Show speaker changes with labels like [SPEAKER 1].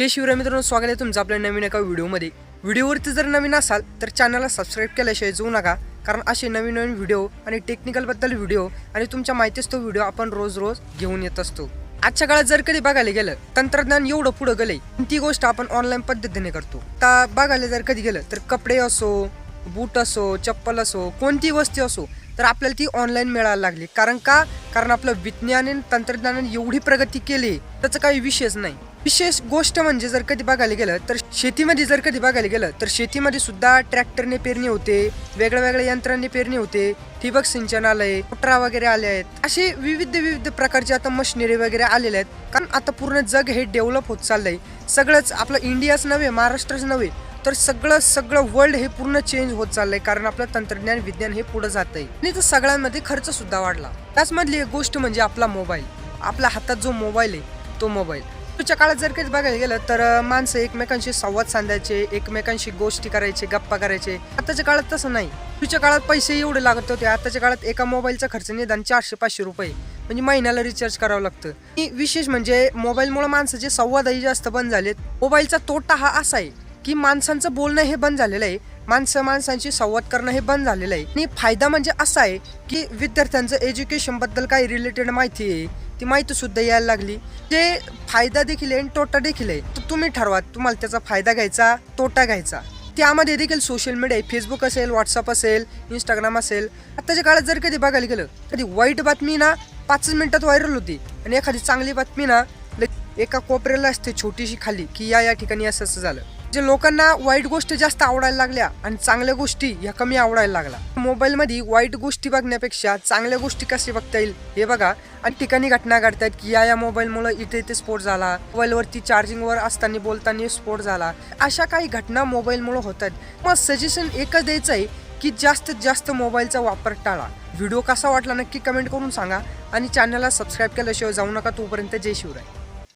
[SPEAKER 1] हे शिवराय मित्रांनो स्वागत आहे तुमचं आपल्या नवीन एका व्हिडिओमध्ये. व्हिडिओवरती जर नवीन असाल तर चॅनलला सबस्क्राईब केल्याशिवाय जाऊ नका कारण असे नवीन नवीन व्हिडिओ आणि टेक्निकलबद्दल व्हिडिओ आणि तुमच्या माहितीच तो व्हिडिओ आपण रोज रोज घेऊन येत असतो. आजच्या काळात जर कधी बघायला गेलं तंत्रज्ञान एवढं पुढं गेले ती गोष्ट आपण ऑनलाईन पद्धतीने करतो. तर बघायला जर कधी गेलं तर कपडे असो बूट असो चप्पल असो कोणती वस्तू असो तर आपल्याला ती ऑनलाईन मिळायला लागली. कारण का? कारण आपलं विज्ञान आणि तंत्रज्ञानाने एवढी प्रगती केली त्याचा काही विषयच नाही. विशेष गोष्ट म्हणजे जर कधी बघायला गेलं तर शेतीमध्ये जर कधी बघायला गेलं तर शेतीमध्ये सुद्धा ट्रॅक्टरने पेरणी होते वेगळ्या वेगळ्या यंत्रांनी पेरणी होते ठिबक सिंचन आलंय मोटरा वगैरे आले आहेत. असे विविध विविध प्रकारचे आता मशिनरी वगैरे आलेले आहेत. कारण आता पूर्ण जग हे डेव्हलप होत चाललंय. सगळंच आपलं इंडियाच नव्हे महाराष्ट्रच नव्हे तर सगळं सगळं वर्ल्ड हे पूर्ण चेंज होत चाललंय. कारण आपलं तंत्रज्ञान विज्ञान हे पुढे जात आहे आणि तर सगळ्यांमध्ये खर्च सुद्धा वाढला. त्याचमधली एक गोष्ट म्हणजे आपला मोबाईल आपल्या हातात जो मोबाईल आहे तो मोबाईल तुझ्या काळात जर काही बघायला गेलं तर माणसं एकमेकांशी संवाद साधायचे एकमेकांशी गोष्टी करायचे गप्पा करायचे. आताच्या काळात तसं नाही. तुझ्या काळात पैसे एवढे लागत होते. आताच्या काळात एका मोबाईलचा खर्च निदान चारशे पाचशे रुपये. म्हणजे महिन्याला रिचार्ज करावं लागतं. आणि विशेष म्हणजे मोबाईलमुळे माणसाचे संवादही जास्त बंद झालेत. मोबाईलचा तोटा हा असा आहे की माणसांचं बोलणं हे बंद झालेलं आहे. माणसं माणसांशी संवाद करणं हे बंद झालेलं आहे. आणि फायदा म्हणजे असा आहे की विद्यार्थ्यांचं एज्युकेशनबद्दल काही रिलेटेड माहिती आहे ती माहिती सुद्धा यायला लागली. ते फायदा देखील आहे आणि तोटा देखील आहे तर तुम्ही ठरवा तुम्हाला त्याचा फायदा घ्यायचा तोटा घ्यायचा. त्यामध्ये देखील सोशल मीडिया फेसबुक असेल व्हॉट्सअप असेल इंस्टाग्राम असेल. आत्ताच्या काळात जर कधी बघायला गेलं कधी वाईट बातमी ना पाचच मिनिटात व्हायरल होती. आणि एखादी चांगली बातमी ना एका कोपऱ्याला असते छोटीशी खाली की या या ठिकाणी असं असं झालं. जे लोकांना वाईट गोष्टी जास्त आवडायला लागल्या आणि चांगल्या गोष्टी ह्या कमी आवडायला लागल्या. मोबाईलमध्ये वाईट गोष्टी बघण्यापेक्षा चांगल्या गोष्टी कशी बघता येईल हे बघा. आणि ठिकाणी घटना घडतात की या या मोबाईलमुळे इथे इथे स्फोट झाला. मोबाईलवरती चार्जिंगवर असताना बोलताना स्फोट झाला. अशा काही घटना मोबाईलमुळे होतात. मग सजेशन एकच द्यायचं आहे की जास्तीत जास्त मोबाईलचा वापर टाळा. व्हिडिओ कसा वाटला नक्की कमेंट करून सांगा. आणि चॅनलला सबस्क्राईब केल्याशिवाय जाऊ नका तोपर्यंत जय शिवराय.